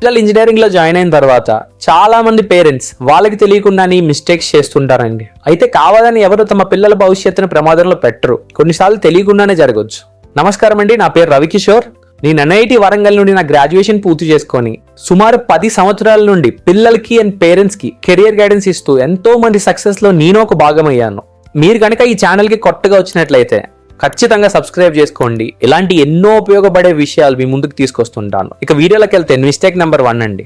పిల్లలు ఇంజనీరింగ్లో జాయిన్ అయిన తర్వాత చాలా మంది పేరెంట్స్ వాళ్ళకి తెలియకుండానే మిస్టేక్స్ చేస్తుంటారండి. అయితే కావాలని ఎవరు తమ పిల్లల భవిష్యత్తును ప్రమాదంలో పెట్టరు. కొన్నిసార్లు తెలియకుండానే జరగవచ్చు నమస్కారం అండి నా పేరు రవికిషోర్. నేను ఎన్ఐటి వరంగల్ నుండి నా గ్రాడ్యుయేషన్ పూర్తి చేసుకొని సుమారు పది సంవత్సరాల నుండి పిల్లలకి అండ్ పేరెంట్స్కి కెరియర్ గైడెన్స్ ఇస్తూ ఎంతో మంది సక్సెస్లో నేను ఒక భాగమయ్యాను. మీరు కనుక ఈ ఛానల్కి కొత్తగా వచ్చినట్లయితే ఖచ్చితంగా సబ్స్క్రైబ్ చేసుకోండి. ఇలాంటి ఎన్నో ఉపయోగపడే విషయాలు మీ ముందుకు తీసుకొస్తుంటాను. ఇక వీడియోలోకి వెళ్తే మిస్టేక్ నెంబర్ వన్ అండి.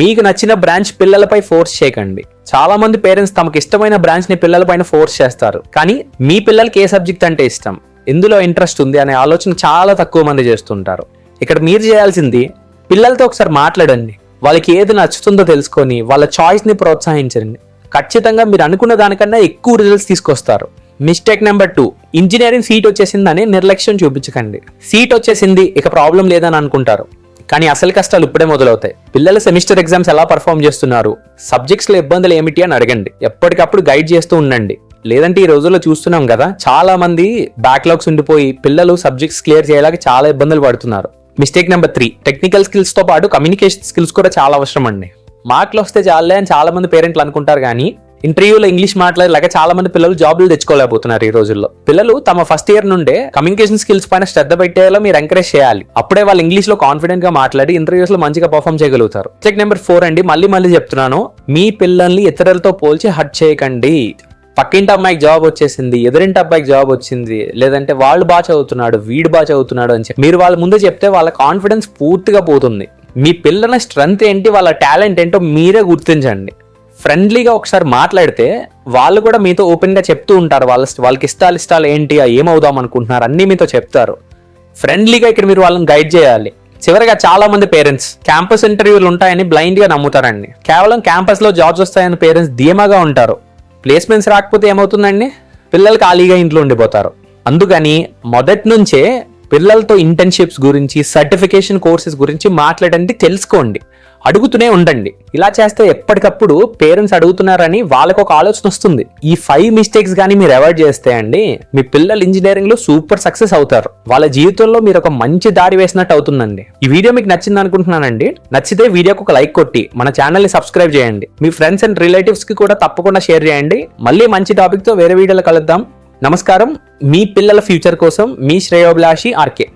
మీకు నచ్చిన బ్రాంచ్ పిల్లలపై ఫోర్స్ చేయకండి. చాలా మంది పేరెంట్స్ తమకు ఇష్టమైన బ్రాంచ్ని పిల్లలపైన ఫోర్స్ చేస్తారు. కానీ మీ పిల్లలకి ఏ సబ్జెక్ట్ అంటే ఇష్టం? ఎందులో ఇంట్రెస్ట్ ఉంది అనే ఆలోచన చాలా తక్కువ మంది చేస్తుంటారు. ఇక్కడ మీరు చేయాల్సింది పిల్లలతో ఒకసారి మాట్లాడండి. వాళ్ళకి ఏది నచ్చుతుందో తెలుసుకొని వాళ్ళ చాయిస్ని ప్రోత్సహించండి. ఖచ్చితంగా మీరు అనుకున్న దానికన్నా ఎక్కువ రిజల్ట్స్ తీసుకొస్తారు. Mistake number two engineering seat వచ్చేసిందని నిర్లక్ష్యం చూపించకండి. సీట్ వచ్చేసింది ఇక ప్రాబ్లం లేదని అనుకుంటారు. కానీ అసలు కష్టాలు ఇప్పుడే మొదలవుతాయి. పిల్లలు సెమిస్టర్ ఎగ్జామ్స్ ఎలా పర్ఫామ్ చేస్తున్నారు? సబ్జెక్ట్స్లో ఇబ్బందులు ఏమిటి అని అడగండి. ఎప్పటికప్పుడు గైడ్ చేస్తూ ఉండండి. లేదంటే ఈ రోజుల్లో చూస్తున్నాం కదా చాలా మంది బ్యాక్లాగ్స్ ఉండిపోయి పిల్లలు సబ్జెక్ట్స్ క్లియర్ చేయడానికి చాలా ఇబ్బందులు పడుతున్నారు. మిస్టేక్ నెంబర్ త్రీ టెక్నికల్ స్కిల్స్తో పాటు కమ్యూనికేషన్ స్కిల్స్ కూడా చాలా అవసరం అండి మార్కులు వస్తే చాలే అని చాలా మంది పేరెంట్లు అనుకుంటారు కానీ ఇంటర్వ్యూలో ఇంగ్లీష్ మాట్లాడలేక చాలా మంది పిల్లలు జాబ్లు తెచ్చుకోలేకపోతున్నారు ఈ రోజుల్లో. పిల్లలు తమ ఫస్ట్ ఇయర్ నుండే కమ్యూనికేషన్ స్కిల్స్ పైన శ్రద్ధ పెట్టేలా మీరు ఎంకరేజ్ చేయాలి. అప్పుడే వాళ్ళు ఇంగ్లీష్లో కాన్ఫిడెంట్గా మాట్లాడి ఇంటర్వ్యూస్లో మంచిగా పర్ఫామ్ చేయగలుగుతారు. చెక్ నెంబర్ ఫోర్ అండి మళ్ళీ మళ్ళీ చెప్తున్నాను. మీ పిల్లల్ని ఇతరులతో పోల్చి హట్ చేయకండి. పక్కింటి అమ్మాయికి జాబ్ వచ్చేసింది ఎదురింటి అబ్బాయికి జాబ్ వచ్చింది లేదంటే వాళ్ళు బాగా చదువుతున్నాడు వీడు బాగా చదువుతున్నాడు అని చెప్పి. మీరు వాళ్ళ ముందే చెప్తే వాళ్ళ కాన్ఫిడెన్స్ పూర్తిగా పోతుంది. మీ పిల్లల స్ట్రెంగ్త్ ఏంటి వాళ్ళ టాలెంట్ ఏంటో మీరే గుర్తించండి. ఫ్రెండ్లీగా ఒకసారి మాట్లాడితే వాళ్ళు కూడా మీతో ఓపెన్గా చెప్తూ ఉంటారు. వాళ్ళ వాళ్ళకి ఇష్టాలు ఇష్టాలు ఏంటి ఏమవుదాం అనుకుంటున్నారు అన్నీ మీతో చెప్తారు. ఫ్రెండ్లీగా ఇక్కడ మీరు వాళ్ళని గైడ్ చేయాలి. చివరిగా చాలా మంది పేరెంట్స్ క్యాంపస్ ఇంటర్వ్యూలు ఉంటాయని బ్లైండ్గా నమ్ముతారండి. కేవలం క్యాంపస్లో జాబ్స్ వస్తాయని పేరెంట్స్ ధీమాగా ఉంటారు. ప్లేస్మెంట్స్ రాకపోతే ఏమవుతుందండి? పిల్లలు ఖాళీగా ఇంట్లో ఉండిపోతారు. అందుకని మొదటి నుంచే పిల్లలతో ఇంటర్న్షిప్స్ గురించి సర్టిఫికేషన్ కోర్సెస్ గురించి మాట్లాడండి తెలుసుకోండి. అడుగుతూనే ఉండండి. ఇలా చేస్తే ఎప్పటికప్పుడు పేరెంట్స్ అడుగుతున్నారని వాళ్ళకు ఒక ఆలోచన వస్తుంది. ఈ ఫైవ్ మిస్టేక్స్ కానీ మీరు అవాయిడ్ చేస్తే అండి మీ పిల్లలు ఇంజనీరింగ్లో సూపర్ సక్సెస్ అవుతారు. వాళ్ళ జీవితంలో మీరు ఒక మంచి దారి వేసినట్టు అవుతుందండి. ఈ వీడియో మీకు నచ్చింది అనుకుంటున్నానండి. నచ్చితే వీడియోకి ఒక లైక్ కొట్టి మన ఛానల్ని సబ్స్క్రైబ్ చేయండి. మీ ఫ్రెండ్స్ అండ్ రిలేటివ్స్కి కూడా తప్పకుండా షేర్ చేయండి. మళ్ళీ మంచి టాపిక్తో వేరే వీడియోలో కలుద్దాం. నమస్కారం. మీ పిల్లల ఫ్యూచర్ కోసం మీ శ్రేయోభిలాషి ఆర్కే.